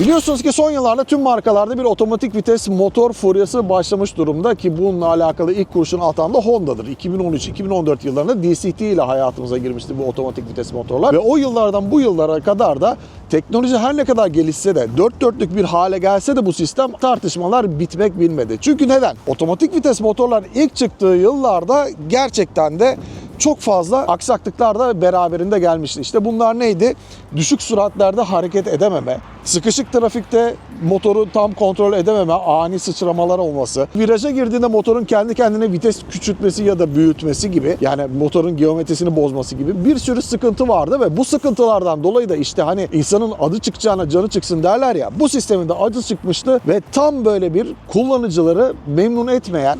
Biliyorsunuz ki son yıllarda tüm markalarda bir otomatik vites motor furyası başlamış durumda ki bununla alakalı ilk kurşun atan da Honda'dır. 2013-2014 yıllarında DCT ile hayatımıza girmişti bu otomatik vites motorlar ve o yıllardan bu yıllara kadar da teknoloji her ne kadar gelişse de dört dörtlük bir hale gelse de bu sistem tartışmalar bitmek bilmedi. Çünkü neden? Otomatik vites motorlar ilk çıktığı yıllarda gerçekten de çok fazla aksaklıklar da beraberinde gelmişti. İşte bunlar neydi? Düşük süratlerde hareket edememe, sıkışık trafikte motoru tam kontrol edememe, ani sıçramalar olması, viraja girdiğinde motorun kendi kendine vites küçültmesi ya da büyütmesi gibi yani motorun geometrisini bozması gibi bir sürü sıkıntı vardı ve bu sıkıntılardan dolayı da işte hani insanın adı çıkacağına canı çıksın derler ya bu sistemin de adı çıkmıştı ve tam böyle bir kullanıcıları memnun etmeyen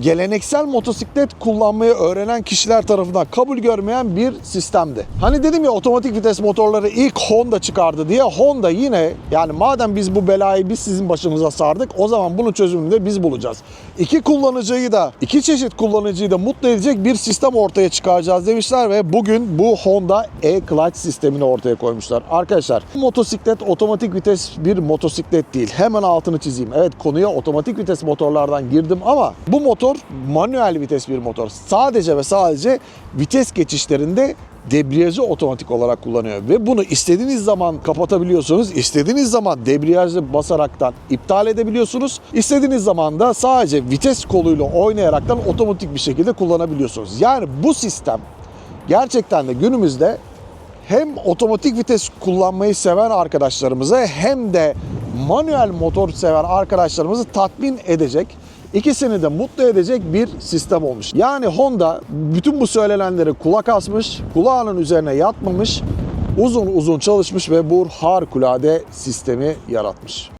geleneksel motosiklet kullanmayı öğrenen kişiler tarafından kabul görmeyen bir sistemdi. Hani dedim ya otomatik vites motorları ilk Honda çıkardı diye Honda yine yani madem biz bu belayı biz sizin başınıza sardık o zaman bunun çözümünü de biz bulacağız. İki kullanıcıyı da iki çeşit kullanıcıyı da mutlu edecek bir sistem ortaya çıkaracağız demişler ve bugün bu Honda e-clutch sistemini ortaya koymuşlar. Arkadaşlar motosiklet otomatik vites bir motosiklet değil. Hemen altını çizeyim. Evet konuya otomatik vites motorlardan girdim ama bu motor manuel vites bir motor. Sadece ve sadece vites geçişlerinde debriyajı otomatik olarak kullanıyor ve bunu istediğiniz zaman kapatabiliyorsunuz. istediğiniz zaman debriyajı basaraktan iptal edebiliyorsunuz. İstediğiniz zaman da sadece vites koluyla oynayaraktan otomatik bir şekilde kullanabiliyorsunuz. Yani bu sistem gerçekten de günümüzde hem otomatik vites kullanmayı seven arkadaşlarımıza hem de manuel motor seven arkadaşlarımızı tatmin edecek, ikisini de mutlu edecek bir sistem olmuş. Yani Honda bütün bu söylenenleri kulak asmış, kulağının üzerine yatmamış, uzun uzun çalışmış ve bu harikulade sistemi yaratmış.